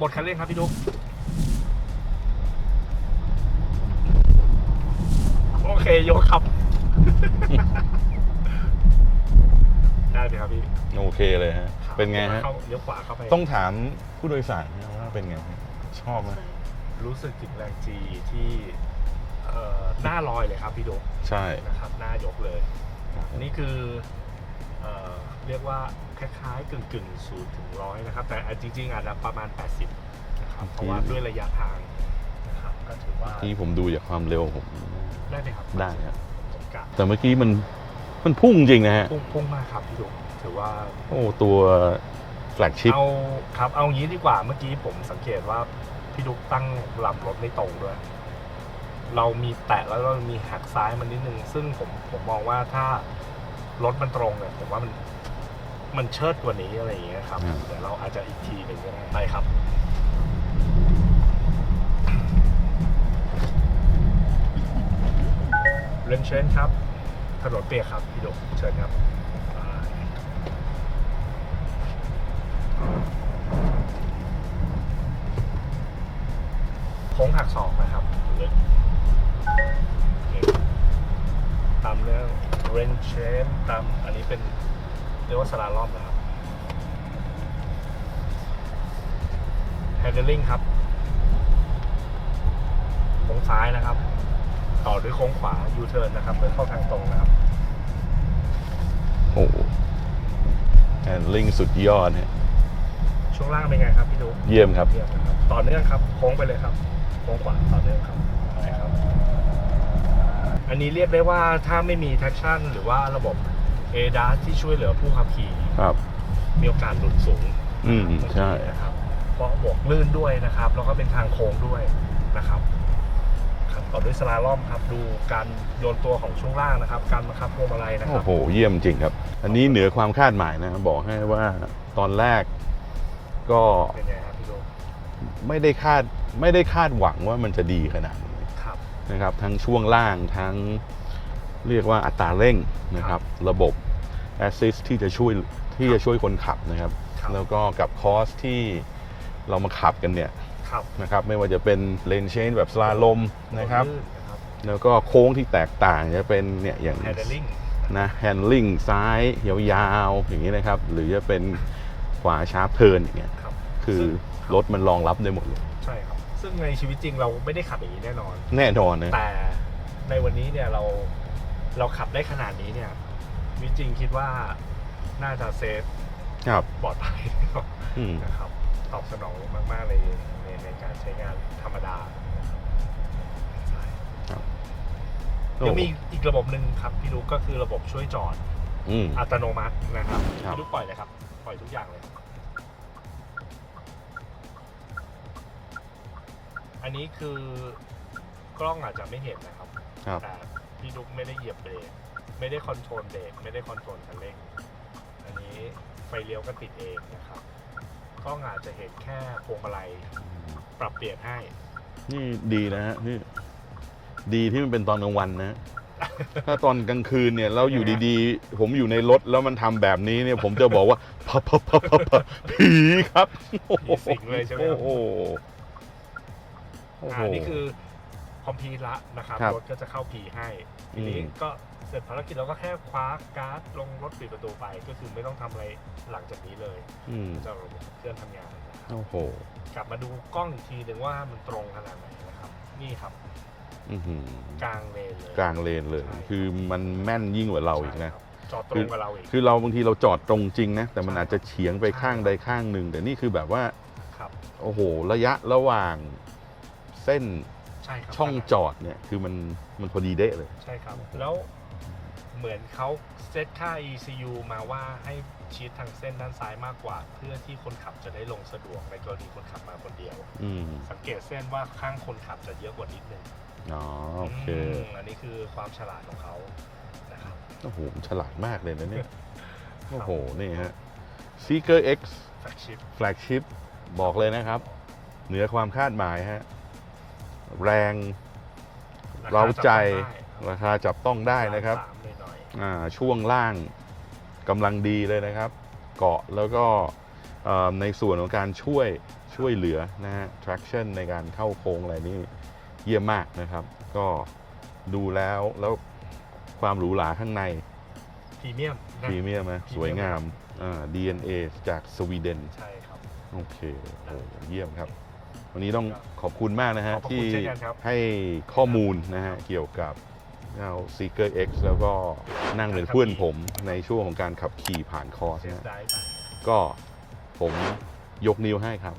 บนคันเร่งครับพี่ดุ๊กโอเคยกครับ ได้ไหมครับพี่โอเคเลยฮะครับเป็นไงฮะ เข้าเลี้ยวขวาเข้าไปต้องถามผู้โดยสารนะว่าเป็นไงฮะชอบไหมรู้สึกถึงแรงจีที่เอ่อหน้าลอยเลยครับพี่ดุ๊กใช่นะครับหน้ายกเลยอันนี้คือ เอ่อเรียกว่าคล้ายๆกึ่งกึ่งศูนย์ถึงร้อยนะครับ แต่จริงๆอาจจะประมาณ 80นะครับเพราะว่าด้วยระยะทางนะครับก็ถือว่าที่ผมดูจากความเร็วผมได้ไหมครับได้ครับผมกะแต่เมื่อกี้มันมันพุ่งจริงนะฮะพุ่งพุ่งมากครับพี่ดุ๊กถือว่าโอ้ตัวแฟลกชิปเอาครับเอางี้ดีกว่าเมื่อกี้ผมสังเกตว่าพี่ดุ๊กตั้งลำรถไม่ตรงด้วย เรามีแตะแล้วเรามีหักซ้ายมันนิดนึง ซึ่งผมผมมองว่าถ้า รถมันตรงเนี่ยผมว่ามันมันเชิดกว่านี้อะไรอย่างเงี้ยครับอืมเดี๋ยวเราอาจจะอีกทีหนึ่งก็ได้ไปครับเรนเชนครับ ถนนเปียกครับ พี่ดุ๊กเชิญครับไปโค้งหักศอกนะครับ ตามเรื่องเรนเชนตามอันนี้เป็นเรียกว่าสลาลอมนะครับ handling ครับโค้งซ้ายนะครับ ต่อด้วยโค้งขวายูเทิร์นนะครับ เพื่อเข้าทางตรงนะครับ โอ้แอนลิงสุดยอดฮะช่วงล่างเป็นไงครับพี่ดูเยี่ยมครับ เยี่ยมนะครับ ต่อเนื่องครับ โค้งไปเลยครับ โค้งขวาต่อเนื่องครับไปครับ อันนี้เรียกได้ว่าถ้าไม่มี traction หรือว่าระบบ ADAS ที่ช่วยเหลือผู้ขับขี่ครับ มีโอกาสหลุดสูงอืมใช่นะครับเพราะบวกลื่นด้วยนะครับ แล้วก็เป็นทางโค้งด้วยนะครับครับต่อด้วยสลาลอมครับ ดูการโยนตัวของช่วงล่างนะครับ การบังคับพวงมาลัยนะคโอ้รับโห เยี่ยมจริงครับ อันนี้เหนือความคาดหมายนะ บอกให้ว่าตอนแรกก็เป็นไงครับพี่ดูไม่ได้คาดไม่ได้คาดหวังว่ามันจะดีขนาด นี้ครับนะครับ ทั้งช่วงล่างทั้งเรียกว่าอัตราเร่งนะครับ ระบบ assist ที่จะช่วยที่จะช่วยคนขับนะครับครับ แล้วก็กับคอสที่เรามาขับกันเนี่ยครับนะครับ ไม่ว่าจะเป็นเลนเชนแบบสลาลมนะครับลื่นะครับ แล้วก็โค้งที่แตกต่างจะเป็นเนี่ยอย่าง handling นะแฮนลิ่งซ้ายยาวๆอย่างนี้นะครับ หรือจะเป็นขวาชาร์ปเทิร์นอย่างเงี้ยครับคือรถมันรองรับได้หมดเลย ใช่ครับ ซึ่งในชีวิตจริงเราไม่ได้ขับอย่างนี้แน่นอน แน่นอนนะแต่ในวันนี้เนี่ยเราเราขับได้ขนาดนี้เนี่ยชีวิตจริงคิดว่าน่าจะเซฟครับปลอดภัยอืมนะครับตอบสนองมาก ๆ ในในในการใช้งานธรรมดานะครับใช่โอ้ยังมีอีกระบบหนึ่งครับพี่ลูกก็คือระบบช่วยจอดอืมอัตโนมัตินะครับครับพี่ลูกปล่อยเลยครับ ปล่อยทุกอย่างเลย อันนี้คือกล้องอาจจะไม่เห็นนะครับครับ แต่พี่ลูกไม่ได้เหยียบเบรกไม่ได้คอนโทรลเบรกไม่ได้คอนโทรลคันเร่งอันนี้ไฟเลี้ยวก็ติดเองนะครับกล้องอาจจะเห็นแค่พวงมาลัยปรับเปลี่ยนให้ นี่ดีนะฮะนี่ดีที่มันเป็นตอนกลางวันนะ ถ้าตอนกลางคืนเนี่ยเราอยู่ดีๆ ผมอยู่ในรถแล้วมันทำแบบนี้เนี่ย ผมจะบอกว่าพะพะพะพะพะผีครับผีสิงเลยใช่ไหมครับ โอ้โหโอ้โหอ่านี่คือคอมพีละนะครับครับรถก็จะเข้าพีให้ทีนี้อืม ก็เสร็จภารกิจเราก็แค่คว้าการ์ดลงรถปิดประตูไป ก็คือไม่ต้องทำอะไรหลังจากนี้เลยอืมจะระบบเครื่องทำงานนะครับ โอ้โหกลับมาดูกล้องอีกทีหนึ่งว่ามันตรงขนาดไหนนะครับ นี่ครับอื้อหือกลางเลนเลยกลางเลนเลยใช่คือมันแม่นยิ่งกว่าเราอีกนะ ใช่ครับจอดตรงกับเราอีก คือเราบางทีเราจอดตรงจริงนะ แต่มันใช่อาจจะเฉียงไปข้างใดข้างหนึ่ง แต่นี่คือแบบว่า ครับ โอ้โห ระยะระหว่าง เส้นใช่ครับช่องจอดเนี่ยคือมันมันพอดีเด้เลย ใช่ครับ แล้วเหมือนเขาเซตค่า ECU มาว่าให้ชีดทางเส้นด้านซ้ายมากกว่า เพื่อที่คนขับจะได้ลงสะดวกในกรณีคนขับมาคนเดียว อืมสังเกตเส้นว่าข้างคนขับจะเยอะกว่านิดนึงอ๋อโอเคมอันนี้คือความฉลาดของเขานะครับ โอ้โหฉลาดมากเลยนะเนี่ยโอ้โหนี่ฮะ Seeker X แฟลกชิพ Flagship บอกเลยนะครับ เหนือความคาดหมายฮะ แรงเราใจราคาจับต้องได้นะครับสามหน่อยอ่าช่วงล่างกำลังดีเลยนะครับ เกาะแล้วก็เอ่อในส่วนของการช่วยช่วยเหลือนะฮะ traction ในการเข้าโค้งอะไรนี่เยี่ยมมากนะครับ ก็ดูแล้วแล้วความหรูหราข้างในพรีเมียมพรีเมียมนะพรีสเมียมวยงามอ่า DNA จากสวีเดน ใช่ครับ โอเคโอ้เยี่ยมครับ วันนี้ต้องขอบคุณมากนะฮะขอบพระที่คุณเช่นกันครับ ให้ข้อมูลนะฮะเกี่ยวกับเจ้า Seeker X แล้วก็นั่งเป็นเพื่อนผมในช่วงของการขับขี่ผ่านคอร์สเซสนะได้ไป ก็ผมยกนิ้วให้ครับ